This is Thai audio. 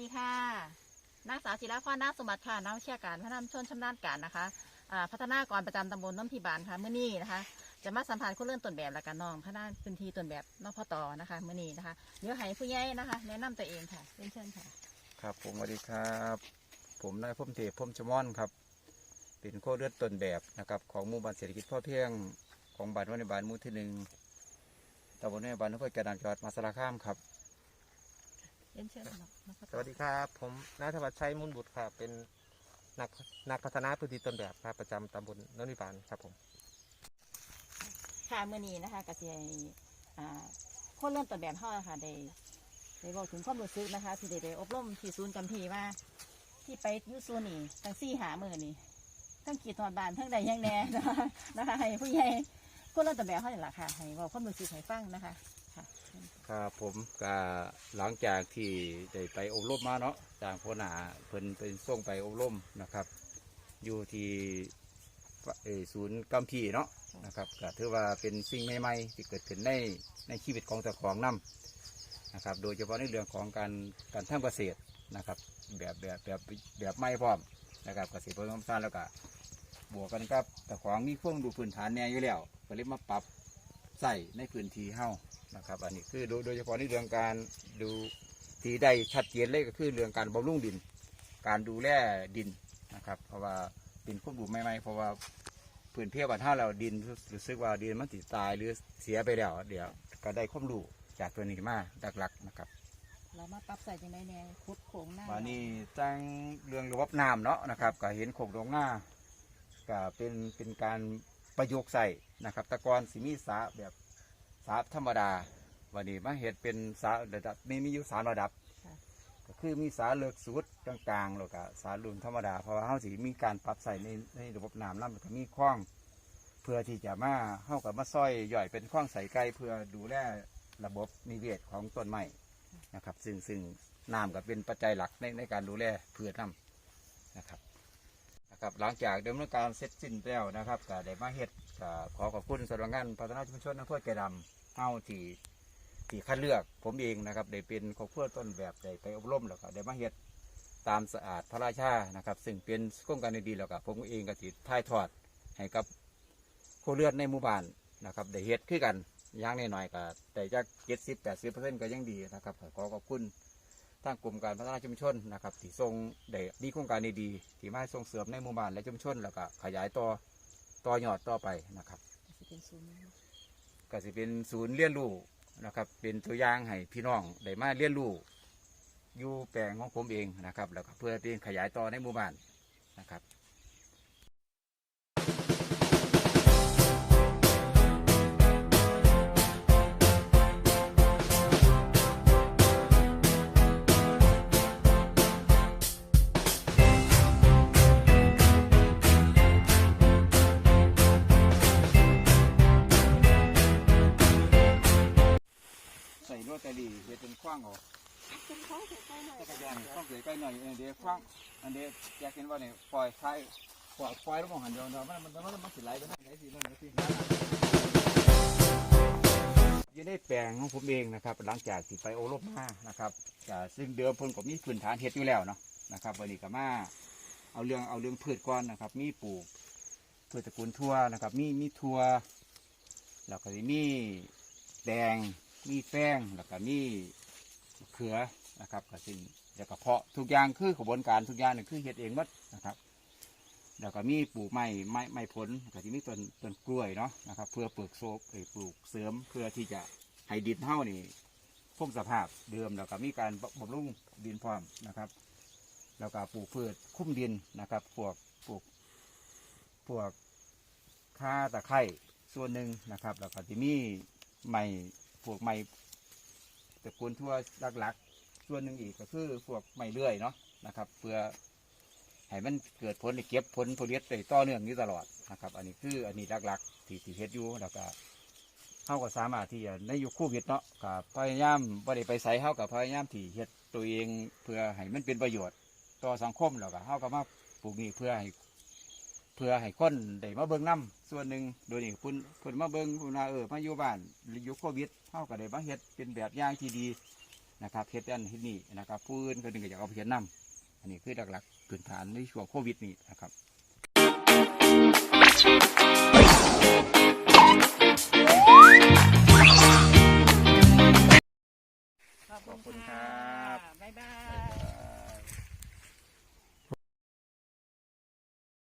ดีค่ะนางสาวจิรพรนาคสมบัติค่ะ นักวิชาการพัฒนาชนชำนาญการนะคะพัฒนากรประจำตำบลน้ำพีบานค่ะเมื่อนี้นะคะ จะมาสัมผัสคนเรื่องต้นแบบและกันน้องพัฒนาพื้นที่ต้นแบบนพตนะคะเมื่อนี้นะคะเดี๋ยวให้ผู้ใหญ่นะคะ แนะนำตัวเองค่ะเรียนเชิญค่ะ ครับผมสวัสดีครับ ผมนายพมเทพพมชมอนครับ เป็นโคเลือดต้นแบบนะครับของหมู่บ้านเศรษฐกิจพ่อเพียงของบ้านวันในบ้านมู่ที่หนึ่งตำบลในบ้านนครกระดานจังหวัดมาสารคามครับ เรียนเชิญน้องนพตสวัสดีครับ ผมนายธวัชชัยมุนบุตรครับเป็นนักนักพัฒนาพื้นที่ต้นแบบครับประจำตำบลนนทิบาลครับผม ค่ะเมื่อนี้นะคะกสิให้อ่าคนเรื่องต้นแบบเฮาค่ะได้ได้บอกถึงความรู้สึกนะคะ ที่ได้ได้อบรมที่ศูนย์กำพีว่า ที่ไปอยูซูนี่ตั้งสี่หามือนี่ทั้งขีดทอดบานทั้งใดยังแหน่นะคะนะคะให้ผู้ใหญ่คนเรื่องต้นแบบเฮานี่แหละค่ะให้บอกความรู้สึกให้ฟังนะคะ ครับผมก็หลังจากที่ได้ไปอบรมมาเนาะจากพนาเพิ่นเป็นส่งไปอบรมนะครับ อยู่ที่เอ่อศูนย์กัมพีเนาะนะครับก็ถือว่าเป็นสิ่งใหม่ๆที่เกิดขึ้นในในชีวิตของเจ้าของนํนะครับ โดยเฉพาะในเรื่องของการการทำเกษตรนะครับ แบบแบบแบบแบบไม่พร้อมนะครับเกษตรผสมผสานแล้วก็บวกกันกับเจ้าของมีเครื่องดูพื้นฐานแน่อยู่แล้วก็เลยมาปรับ ใส่ในพื้นที่เฮานะครับ อันนี้คือโดยโดยเฉพาะในเรื่องการดูที่ได้ชัดเจนเลยก็คือเรื่องการบำรุงดิน การดูแลดินนะครับ เพราะว่าดินควบดูไม่ไม่เพราะว่าพื้นเพียบ้านท่าเราดินรู้สึกว่าดินมันติดตายหรือเสียไปแล้วเดี๋ยวก็ได้ความรู้จากตัวนี้มาหลักๆนะครับเรามาปรับใส่ยังไงแน่คุดโขงหน้าวันนี้จังเรื่องระบบน้ำเนาะนะครับ ก็เห็นโขกลงหน้าก็เป็นเป็นการประยุกต์ใส่นะครับแตะกอนสิมีสาแบบ สาธรรมดา วันนี้มาเห็ดเป็นสาระดับมีมีอยู่สามระดับก็คือมีสาเลือกสุดกลางๆแล้วก็สารุ่นธรรมดา เพราะว่าเฮาสิมีการปรับใส่ในในระบบน้ำน้ำแล้วก็มีคล้อง เพื่อที่จะมาเฮากับมาซอยย่อยเป็นคล้องใส่ไก่เพื่อดูแลระบบนิเวศของต้นไม้นะครับ ซึ่งซึ่งน้ำก็เป็นปัจจัยหลักในในการดูแลพืชน้ำนะครับนะ ครับหลังจากดำเนินการเสร็จสิ้นแล้วนะครับก็ได้มาเฮ็ดก็ขอขอบคุณสำนักงานพัฒนาชุมชนอำเภอแก่ดำเฮาที่ที่คัดเลือกผมเองนะครับได้เป็นครอบครัวต้นแบบได้ไปอบรมแล้วก็ได้มาเฮ็ดตามสะอาดพระราชานะครับ ซึ่งเป็นโครงการดีๆแล้วก็ผมเองก็ติถ่ายทอดให้กับครัวเรือนในหมู่บ้านนะครับได้เฮ็ดคือกันอย่างน้อยๆก็แต่จากเจ็ดสิบแปดสิบเปอร์เซ็นต์ก็ยังดีนะครับขอขอบคุณ ทางกลุ่มการพัฒนาชุมชนนะครับที่ทรงได้ดีโครงการดีๆที่มาส่งเสริมในหมู่บ้านและชุมชน แล้วก็ขยายต่อต่อยอดต่อไปนะครับก็สิเป็นศูนย์เรียนรู้นะครับ เป็นตัวอย่างให้พี่น้องได้มาเรียนรู้อยู่แปลงของผมเองนะครับ แล้วก็เพื่อเป็นขยายต่อในหมู่บ้านนะครับ ใส่รถแต่ดีเฮ็ดเป็นคว้างออกเป็นข้อเสียใจหน่อยจักรยานคว้างเสียใกล้หน่อยอันเดียวคว้างอันเดียวอยากเห็นว่าเนี่ยปล่อยท้ายปล่อยปล่อยแล้วมองหันเดียวเนาะมันมันมันมันสิไหลไปทางไหนสินั่นไหนสิอยังได้แปลงของผมเองนะครับ หลังจากที่ไปโอรบมานะครับซึ่งเดิมเพิ่นก็มีพื้นฐานเฮ็ดอยู่แล้วเนาะนะครับวันนี้ก็มาเอาเรื่องเอาเรื่องพืชก่อนนะครับ มีปลูกพืชตระกูลทั่วนะครับ มีมีทั่วแล้วก็มีแดง มีแป้งแล้วก็มีเขือนะครับก็สิ่งแล้วก็เพาะทุกอย่างคือกระบวนการทุกอย่างนี่คือเฮ็ดเองหมดนะครับแล้วก็มีปลูกไม้ไม้ไม้ผลก็จะมีต้นต้นกล้วยเนาะนะครับ เพื่อปลูกโซบเอ่อปลูกเสริมเพื่อที่จะให้ดินเท่านี่คงสภาพเดิมแล้วก็มีการบำรุงดินพร้อมนะครับ แล้วก็ปลูกพืชคุ้มดินนะครับพวกปลูกพวกข่าตะไคร้ส่วนหนึ่งนะครับ แล้วก็จะมีไม้ พวกไม้ตระกูลทั่วหลักๆ ส่วนหนึ่งอีกก็คือพวกไม้เลื่อยเนาะนะครับ เพื่อให้มันเกิดผลเก็บผลผลิตได้ต่อเนื่องอยู่ตลอดนะครับ อันนี้คืออันนี้หลักๆที่ที่เฮ็ดอยู่แล้วก็เขาก็สามารถที่จะในยุคโควิดเนาะกับพยายามบ่ไดไปใส่เขากับพยายามที่เฮ็ดตัวเองเพื่อให้มันเป็นประโยชน์ต่อสังคมแล้วก็เขาก็มาปลูกนี่เพื่อให้ พื่อให้คนได้มาเบิ่งน้ำส่วนหนึ่งโดยนี่คุณคุณมาเบิ่งคุณาเออมาอยู่บ้านรยุคโควิดเท่ากับได้มาเฮ็ดเป็นแบบอย่างที่ดีนะครับเฮ็ดอันที่นี่นะครับผู้อื่นหนึ่งก็อยากเอาไปเฮ็ดน้ำอันนี้คือหลักๆพื้นฐานในช่วงโควิดนี่นะครับ